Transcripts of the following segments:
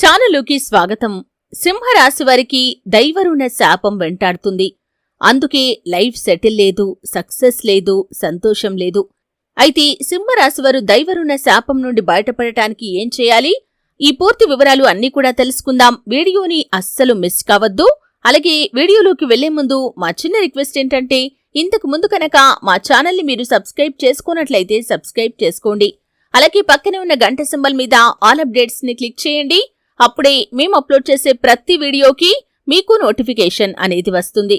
ఛానలుకి స్వాగతం. సింహరాశి వారికి దైవరుణ శాపం వెంటాడుతుంది. అందుకే లైఫ్ సెటిల్ లేదు సక్సెస్ లేదు సంతోషం లేదు. అయితే సింహరాశి వారు దైవరుణ శాపం నుండి బయటపడటానికి ఏం చేయాలి? ఈ పూర్తి వివరాలు అన్నీ కూడా తెలుసుకుందాం. వీడియోని అస్సలు మిస్ కావద్దు. అలాగే వీడియోలోకి వెళ్ళే ముందు మా చిన్న రిక్వెస్ట్ ఏంటంటే ఇంతకు ముందు కనుక మా ఛానల్ని మీరు సబ్స్క్రైబ్ చేసుకున్నట్లయితే సబ్స్క్రైబ్ చేసుకోండి. అలాగే పక్కనే ఉన్న గంట సింబల్ మీద ఆల్ అప్డేట్స్ని క్లిక్ చేయండి. అప్పుడే మేము అప్లోడ్ చేసే ప్రతి వీడియోకి మీకు నోటిఫికేషన్ అనేది వస్తుంది.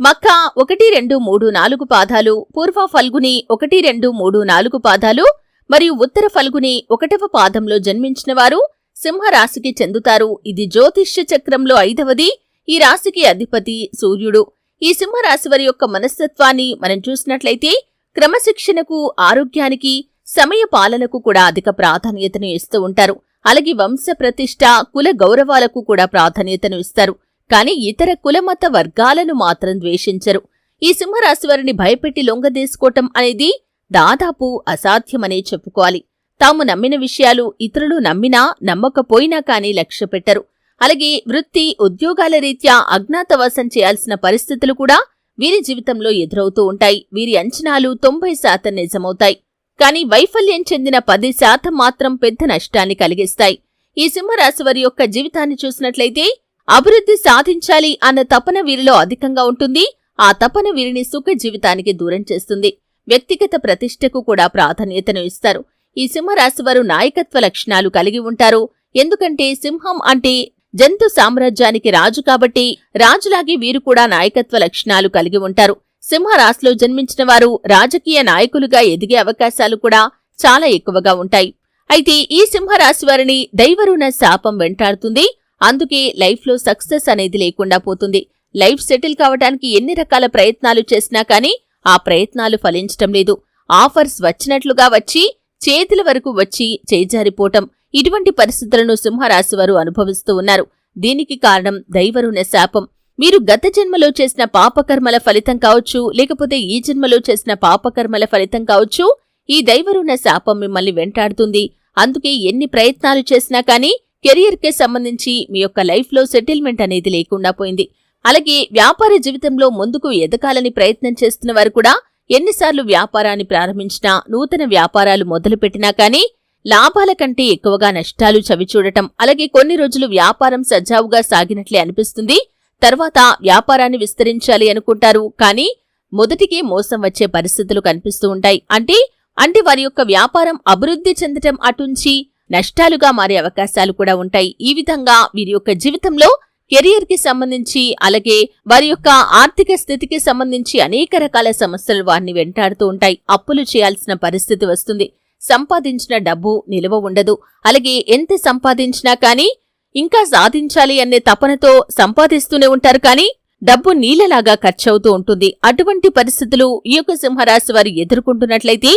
మక్కా ఒకటి రెండు మూడు నాలుగు పాదాలు పూర్వ ఫల్గుని ఒకటి రెండు మూడు నాలుగు పాదాలు మరియు ఉత్తర ఫల్గుని ఒకటవ పాదంలో జన్మించిన వారు సింహరాశికి చెందుతారు. ఇది జ్యోతిష్య చక్రంలో ఐదవది. ఈ రాశికి అధిపతి సూర్యుడు. ఈ సింహరాశి వారి యొక్క మనస్తత్వాన్ని మనం చూసినట్లయితే క్రమశిక్షణకు ఆరోగ్యానికి సమయ పాలనకు కూడా అధిక ప్రాధాన్యతను ఇస్తూ ఉంటారు. అలాగే వంశ ప్రతిష్ట కుల గౌరవాలకు కూడా ప్రాధాన్యతను ఇస్తారు. కాని ఇతర కులమత వర్గాలను మాత్రం ద్వేషించరు. ఈ సింహరాశివారిని భయపెట్టి లొంగదీసుకోవటం అనేది దాదాపు అసాధ్యమనే చెప్పుకోవాలి. తాము నమ్మిన విషయాలు ఇతరులు నమ్మినా నమ్మకపోయినా కానీ లక్ష్య పెట్టరు. అలాగే వృత్తి ఉద్యోగాల రీత్యా అజ్ఞాతవాసం చేయాల్సిన పరిస్థితులు కూడా వీరి జీవితంలో ఎదురవుతూ ఉంటాయి. వీరి అంచనాలు తొంభై శాతం నిజమవుతాయి. కానీ వైఫల్యం చెందిన పది శాతం మాత్రం పెద్ద నష్టాన్ని కలిగిస్తాయి. ఈ సింహరాశి వారి యొక్క జీవితాన్ని చూసినట్లయితే అభివృద్ధి సాధించాలి అన్న తపన వీరిలో అధికంగా ఉంటుంది. ఆ తపన వీరిని సుఖ జీవితానికి దూరం చేస్తుంది. వ్యక్తిగత ప్రతిష్టకు కూడా ప్రాధాన్యతను ఇస్తారు. ఈ సింహరాశి వారు నాయకత్వ లక్షణాలు కలిగి ఉంటారు. ఎందుకంటే సింహం అంటే జంతు సామ్రాజ్యానికి రాజు కాబట్టి రాజులాగే వీరు కూడా నాయకత్వ లక్షణాలు కలిగి ఉంటారు. సింహరాశిలో జన్మించిన వారు రాజకీయ నాయకులుగా ఎదిగే అవకాశాలు కూడా చాలా ఎక్కువగా ఉంటాయి. అయితే ఈ సింహరాశి వారిని దైవరుణ శాపం వెంటాడుతుంది. అందుకే లైఫ్లో సక్సెస్ అనేది లేకుండా పోతుంది. లైఫ్ సెటిల్ కావడానికి ఎన్ని రకాల ప్రయత్నాలు చేసినా కానీ ఆ ప్రయత్నాలు ఫలించటం లేదు. ఆఫర్స్ వచ్చినట్లుగా వచ్చి చేతుల వరకు వచ్చి చేజారిపోవటం. ఇటువంటి పరిస్థితులను సింహరాశి వారు అనుభవిస్తూ ఉన్నారు. దీనికి కారణం దైవరుణ శాపం. మీరు గత జన్మలో చేసిన పాపకర్మల ఫలితం కావచ్చు లేకపోతే ఈ జన్మలో చేసిన పాపకర్మల ఫలితం కావచ్చు ఈ దైవరుణ శాపం మిమ్మల్ని వెంటాడుతుంది. అందుకే ఎన్ని ప్రయత్నాలు చేసినా కానీ కెరియర్కే సంబంధించి మీ యొక్క లైఫ్లో సెటిల్మెంట్ అనేది లేకుండా పోయింది. అలాగే వ్యాపార జీవితంలో ముందుకు ఎదగాలని ప్రయత్నం చేస్తున్న వారు కూడా ఎన్నిసార్లు వ్యాపారాన్ని ప్రారంభించినా నూతన వ్యాపారాలు మొదలుపెట్టినా కానీ లాభాల కంటే ఎక్కువగా నష్టాలు చవిచూడటం అలాగే కొన్ని రోజులు వ్యాపారం సజావుగా సాగినట్లే అనిపిస్తుంది. తర్వాత వ్యాపారాన్ని విస్తరించాలి అనుకుంటారు. కానీ మొదటికే మోసం వచ్చే పరిస్థితులు కనిపిస్తూ ఉంటాయి. అంటే అంటే వారి యొక్క వ్యాపారం అభివృద్ధి చెందటం అటుంచి నష్టాలుగా మారే అవకాశాలు కూడా ఉంటాయి. ఈ విధంగా వీరి యొక్క జీవితంలో కెరియర్కి సంబంధించి అలాగే వారి యొక్క ఆర్థిక స్థితికి సంబంధించి అనేక రకాల సమస్యలు వారిని వెంటాడుతూ ఉంటాయి. అప్పులు చేయాల్సిన పరిస్థితి వస్తుంది. సంపాదించిన డబ్బు నిలువ ఉండదు. అలాగే ఎంత సంపాదించినా కానీ ఇంకా సాధించాలి అనే తపనతో సంపాదిస్తూనే ఉంటారు కానీ డబ్బు నీళ్ళలాగా ఖర్చవుతూ ఉంటుంది. అటువంటి పరిస్థితులు ఈ యొక్క సింహరాశి వారు ఎదుర్కొంటున్నట్లయితే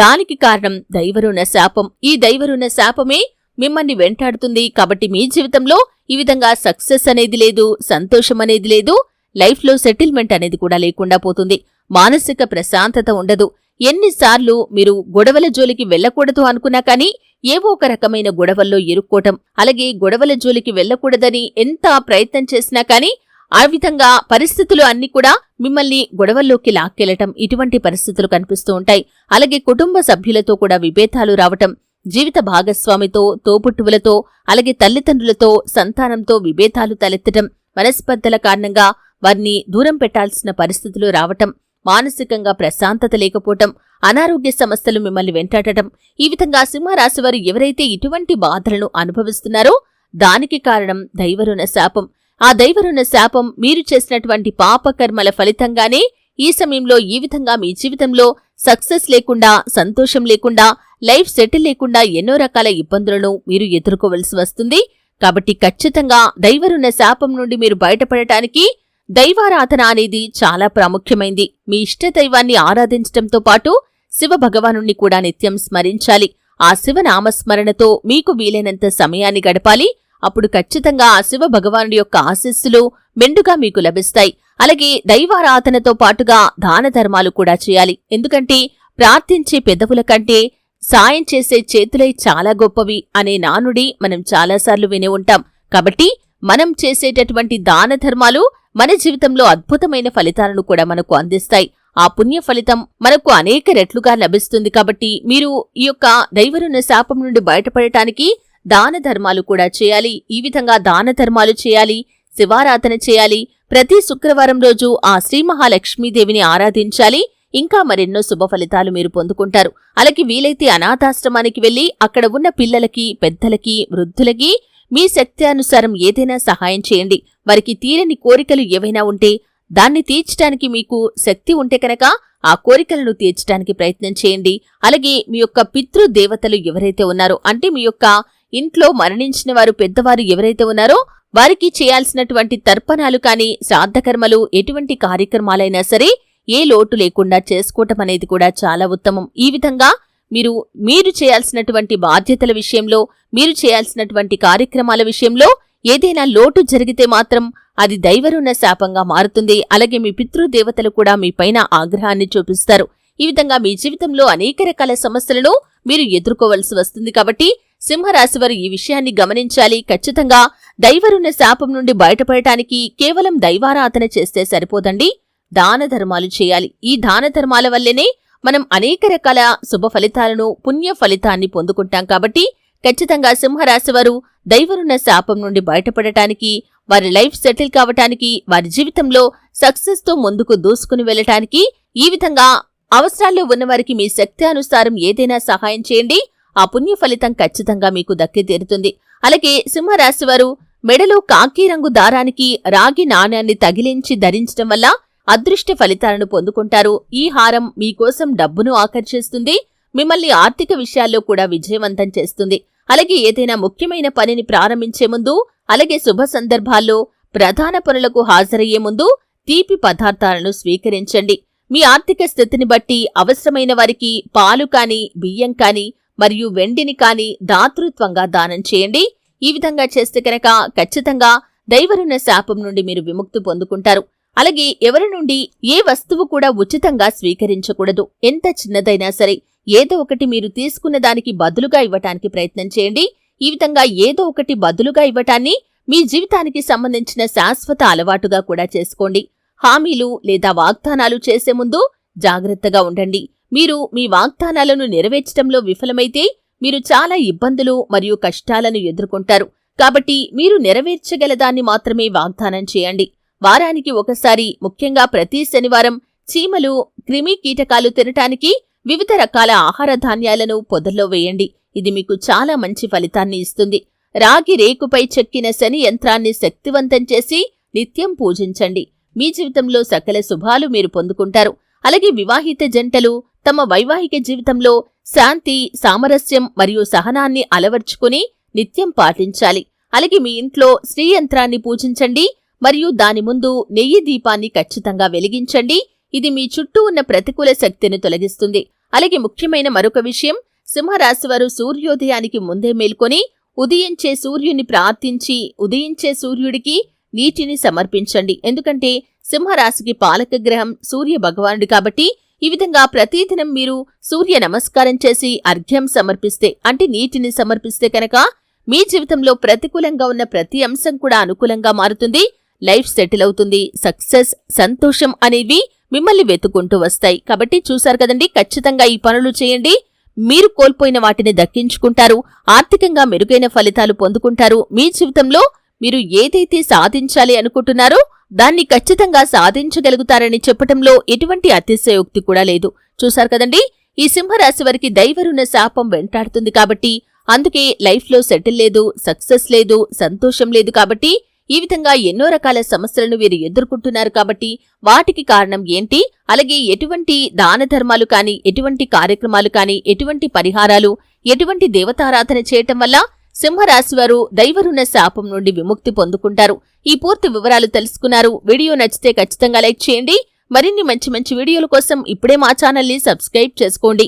దానికి కారణం దైవరుణ శాపం. ఈ దైవరుణ శాపమే మిమ్మల్ని వెంటాడుతుంది. కాబట్టి మీ జీవితంలో ఈ విధంగా సక్సెస్ అనేది లేదు సంతోషం అనేది లేదు లైఫ్లో సెటిల్మెంట్ అనేది కూడా లేకుండా పోతుంది. మానసిక ప్రశాంతత ఉండదు. ఎన్నిసార్లు మీరు గొడవల జోలికి వెళ్ళకూడదు అనుకున్నా కానీ ఏవో ఒక రకమైన గొడవల్లో ఇరుక్కోవటం అలాగే గొడవల జోలికి వెళ్ళకూడదని ఎంత ప్రయత్నం చేసినా కానీ ఆ విధంగా పరిస్థితులు అన్ని కూడా మిమ్మల్ని గొడవల్లోకి లాక్కెళ్ళటం ఇటువంటి పరిస్థితులు కనిపిస్తూ ఉంటాయి. అలాగే కుటుంబ సభ్యులతో కూడా విభేదాలు రావటం జీవిత భాగస్వామితో తోపుట్టువులతో అలాగే తల్లిదండ్రులతో సంతానంతో విభేదాలు తలెత్తటం మనస్పర్ధల కారణంగా వారిని దూరం పెట్టాల్సిన పరిస్థితులు రావటం మానసికంగా ప్రశాంతత లేకపోవటం అనారోగ్య సమస్యలు మిమ్మల్ని వెంటాడటం ఈ విధంగా సింహరాశివారు ఎవరైతే ఇటువంటి బాధలను అనుభవిస్తున్నారో దానికి కారణం దైవరుణ శాపం. ఆ దైవరున్న శాపం మీరు చేసినటువంటి పాపకర్మల ఫలితంగానే ఈ సమయంలో ఈ విధంగా మీ జీవితంలో సక్సెస్ లేకుండా సంతోషం లేకుండా లైఫ్ సెటిల్ లేకుండా ఎన్నో రకాల ఇబ్బందులను మీరు ఎదుర్కోవలసి వస్తుంది. కాబట్టి ఖచ్చితంగా దైవరున్న శాపం నుండి మీరు బయటపడటానికి దైవారాధన అనేది చాలా ప్రాముఖ్యమైంది. మీ ఇష్ట దైవాన్ని ఆరాధించటంతో పాటు శివ భగవానుణ్ణి కూడా నిత్యం స్మరించాలి. ఆ శివ నామస్మరణతో మీకు వీలైనంత సమయాన్ని గడపాలి. అప్పుడు ఖచ్చితంగా ఆ శివ భగవానుడి యొక్క ఆశీస్సులు మెండుగా మీకు లభిస్తాయి. అలాగే దైవారాధనతో పాటుగా దాన ధర్మాలు కూడా చేయాలి. ఎందుకంటే ప్రార్థించే పెదవుల కంటే సాయం చేసే చేతులై చాలా గొప్పవి అనే నానుడి మనం చాలాసార్లు విని ఉంటాం. కాబట్టి మనం చేసేటటువంటి దాన ధర్మాలు మన జీవితంలో అద్భుతమైన ఫలితాలను కూడా మనకు అందిస్తాయి. ఆ పుణ్య ఫలితం మనకు అనేక రెట్లుగా లభిస్తుంది. కాబట్టి మీరు ఈ యొక్క దైవరున్న శాపం నుండి బయటపడటానికి దాన ధర్మాలు కూడా చేయాలి. ఈ విధంగా దాన ధర్మాలు చేయాలి. శివారాధన చేయాలి. ప్రతి శుక్రవారం రోజు ఆ శ్రీ మహాలక్ష్మీదేవిని ఆరాధించాలి. ఇంకా మరెన్నో శుభ ఫలితాలు మీరు పొందుకుంటారు. అలాగే వీలైతే అనాథాశ్రమానికి వెళ్ళి అక్కడ ఉన్న పిల్లలకి పెద్దలకి వృద్ధులకి మీ శక్తి అనుసారం ఏదైనా సహాయం చేయండి. వారికి తీరని కోరికలు ఏవైనా ఉంటే దాన్ని తీర్చడానికి మీకు శక్తి ఉంటే కనుక ఆ కోరికలను తీర్చడానికి ప్రయత్నం చేయండి. అలాగే మీ యొక్క పితృ దేవతలు ఎవరైతే ఉన్నారో అంటే మీ యొక్క ఇంట్లో మరణించిన వారు పెద్దవారు ఎవరైతే ఉన్నారో వారికి చేయాల్సినటువంటి తర్పణాలు కాని శ్రాద్ధకర్మలు ఎటువంటి కార్యక్రమాలైనా సరే ఏ లోటు లేకుండా చేసుకోవటం అనేది కూడా చాలా ఉత్తమం. ఈ విధంగా మీరు మీరు చేయాల్సినటువంటి బాధ్యతల విషయంలో మీరు చేయాల్సినటువంటి కార్యక్రమాల విషయంలో ఏదైనా లోటు జరిగితే మాత్రం అది దైవరున్న శాపంగా మారుతుంది. అలాగే మీ పితృదేవతలు కూడా మీ పైన ఆగ్రహాన్ని చూపిస్తారు. ఈ విధంగా మీ జీవితంలో అనేక రకాల సమస్యలను మీరు ఎదుర్కోవలసి వస్తుంది కాబట్టి సింహరాశివారు ఈ విషయాన్ని గమనించాలి. ఖచ్చితంగా దైవరున్న శాపం నుండి బయటపడటానికి కేవలం దైవారాధన చేస్తే సరిపోదండి. దాన ధర్మాలు చేయాలి. ఈ దాన ధర్మాల వల్లనే మనం అనేక రకాల శుభ ఫలితాలను పుణ్య ఫలితాన్ని పొందుకుంటాం కాబట్టి ఖచ్చితంగా సింహరాశివారు దైవరున్న శాపం నుండి బయటపడటానికి వారి లైఫ్ సెటిల్ కావటానికి వారి జీవితంలో సక్సెస్తో ముందుకు దూసుకుని వెళ్ళటానికి ఈ విధంగా అవసరాల్లో ఉన్నవారికి మీ శక్తి అనుసారం ఏదైనా సహాయం చేయండి. ఆ పుణ్య ఫలితం ఖచ్చితంగా మీకు దక్కి తీరుతుంది. అలాగే సింహరాశివారు మెడలో కాకి రంగు దారానికి రాగి నాణ్యాన్ని తగిలించి ధరించడం వల్ల అదృష్ట ఫలితాలను పొందుకుంటారు. ఈ హారం మీకోసం డబ్బును ఆకర్షిస్తుంది. మిమ్మల్ని ఆర్థిక విషయాల్లో కూడా విజయవంతం చేస్తుంది. అలాగే ఏదైనా ముఖ్యమైన పనిని ప్రారంభించే ముందు అలాగే శుభ సందర్భాల్లో ప్రధాన పనులకు హాజరయ్యే ముందు తీపి పదార్థాలను స్వీకరించండి. మీ ఆర్థిక స్థితిని బట్టి అవసరమైన వారికి పాలు కాని బియ్యం కాని మరియు వెండిని కాని దాతృత్వంగా దానం చేయండి. ఈ విధంగా చేస్తే కనుక ఖచ్చితంగా దైవరున్న శాపం నుండి మీరు విముక్తి పొందుకుంటారు. అలాగే ఎవరి నుండి ఏ వస్తువు కూడా ఉచితంగా స్వీకరించకూడదు. ఎంత చిన్నదైనా సరే ఏదో ఒకటి మీరు తీసుకున్న దానికి బదులుగా ఇవ్వటానికి ప్రయత్నం చేయండి. ఈ విధంగా ఏదో ఒకటి బదులుగా ఇవ్వటాన్ని మీ జీవితానికి సంబంధించిన శాశ్వత అలవాటుగా కూడా చేసుకోండి. హామీలు లేదా వాగ్దానాలు చేసే ముందు జాగ్రత్తగా ఉండండి. మీరు మీ వాగ్దానాలను నెరవేర్చడంలో విఫలమైతే మీరు చాలా ఇబ్బందులు మరియు కష్టాలను ఎదుర్కొంటారు. కాబట్టి మీరు నెరవేర్చగలదాన్ని మాత్రమే వాగ్దానం చేయండి. వారానికి ఒకసారి ముఖ్యంగా ప్రతి శనివారం చీమలు క్రిమి కీటకాలు తినటానికి వివిధ రకాల ఆహార ధాన్యాలను పొదల్లో వేయండి. ఇది మీకు చాలా మంచి ఫలితాన్ని ఇస్తుంది. రాగి రేకుపై చెక్కిన శని యంత్రాన్ని శక్తివంతం చేసి నిత్యం పూజించండి. మీ జీవితంలో సకల శుభాలు మీరు పొందుకుంటారు. అలాగే వివాహిత జంటలు తమ వైవాహిక జీవితంలో శాంతి సామరస్యం మరియు సహనాన్ని అలవర్చుకుని నిత్యం పాటించాలి. అలాగే మీ ఇంట్లో శ్రీ యంత్రాన్ని పూజించండి మరియు దాని ముందు నెయ్యి దీపాన్ని ఖచ్చితంగా వెలిగించండి. ఇది మీ చుట్టూ ఉన్న ప్రతికూల శక్తిని తొలగిస్తుంది. అలాగే ముఖ్యమైన మరొక విషయం సింహరాశివారు సూర్యోదయానికి ముందే మేల్కొని ఉదయించే సూర్యుని ప్రార్థించి ఉదయించే సూర్యుడికి నీటిని సమర్పించండి. ఎందుకంటే సింహరాశికి పాలక గ్రహం సూర్య భగవానుడు కాబట్టి ఈ విధంగా ప్రతిదినం మీరు సూర్య నమస్కారం చేసి అర్ఘ్యం సమర్పిస్తే అంటే నీటిని సమర్పిస్తే కనుక మీ జీవితంలో ప్రతికూలంగా ఉన్న ప్రతి అంశం కూడా అనుకూలంగా మారుతుంది లైఫ్ సెటిల్ అవుతుంది సక్సెస్ సంతోషం అనేవి మిమ్మల్ని వెతుకుంటూ వస్తాయి. కాబట్టి చూశారు కదండి ఖచ్చితంగా ఈ పనులు చేయండి. మీరు కోల్పోయిన వాటిని దక్కించుకుంటారు ఆర్థికంగా మెరుగైన ఫలితాలు పొందుకుంటారు. మీ జీవితంలో మీరు ఏదైతే సాధించాలి అనుకుంటున్నారో దాన్ని ఖచ్చితంగా సాధించగలుగుతారని చెప్పటంలో ఎటువంటి అతిశయోక్తి కూడా లేదు. చూశారు కదండి? ఈ సింహరాశి వారికి దైవరున్న శాపం వెంటాడుతుంది కాబట్టి అందుకే లైఫ్లో సెటిల్ లేదు సక్సెస్ లేదు సంతోషం లేదు కాబట్టి ఈ విధంగా ఎన్నో రకాల సమస్యలను వీరు ఎదుర్కొంటున్నారు కాబట్టి వాటికి కారణం ఏంటి? అలాగే ఎటువంటి దాన ధర్మాలు కానీ ఎటువంటి కార్యక్రమాలు కానీ ఎటువంటి పరిహారాలు ఎటువంటి దేవతారాధన చేయటం వల్ల సింహరాశి వారు దైవరుణ శాపం నుండి విముక్తి పొందుకుంటారు. ఈ పూర్తి వివరాలు తెలుసుకున్నారు. వీడియో నచ్చితే ఖచ్చితంగా లైక్ చేయండి. మరిన్ని మంచి మంచి వీడియోల కోసం ఇప్పుడే మా ఛానల్ని సబ్స్క్రైబ్ చేసుకోండి.